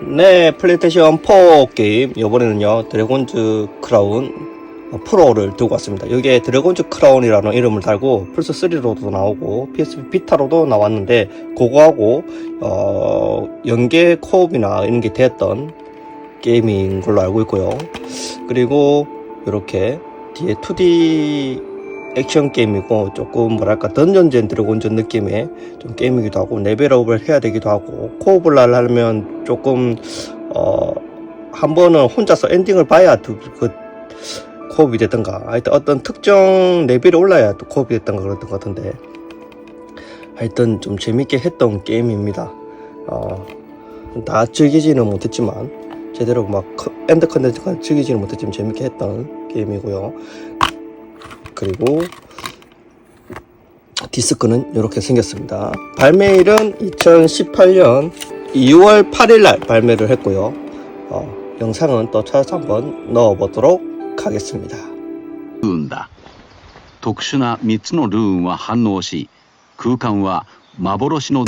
네, 플레이스테이션 4 게임 이번에는요 드래곤즈 크라운 프로를 들고 왔습니다. 여기에 드래곤즈 크라운이라는 이름을 달고 플스 3로도 나오고 PSP 비타로도 나왔는데 그거하고 어, 연계 코업이나 이런 게 됐던 게임인 걸로 알고 있고요. 그리고 이렇게 뒤에 2D 액션 게임이고 조금 뭐랄까 던전젠 드래곤즈 느낌의 좀 게임이기도 하고 레벨업을 해야 되기도 하고 코업을 하려면 조금 어 한 번은 혼자서 엔딩을 봐야 두- 그 코업이 됐던가. 하여튼 어떤 특정 레벨이 올라야 또 코업이 됐던가 그랬던 것 같은데. 하여튼 좀 재밌게 했던 게임입니다. 어 다 즐기지는 못했지만 제대로 막 커- 엔드 컨텐츠가 즐기지는 못했지만 재밌게 했던 게임이고요 그리고 디스크는 이렇게 생겼습니다. 발매일은 2018년 2월 8일 날 발매를 했고요. 어, 영상은 또 찾아서 한번 넣어보도록 하겠습니다. ルーンだ特殊な3つのルーンは反応し空間は幻の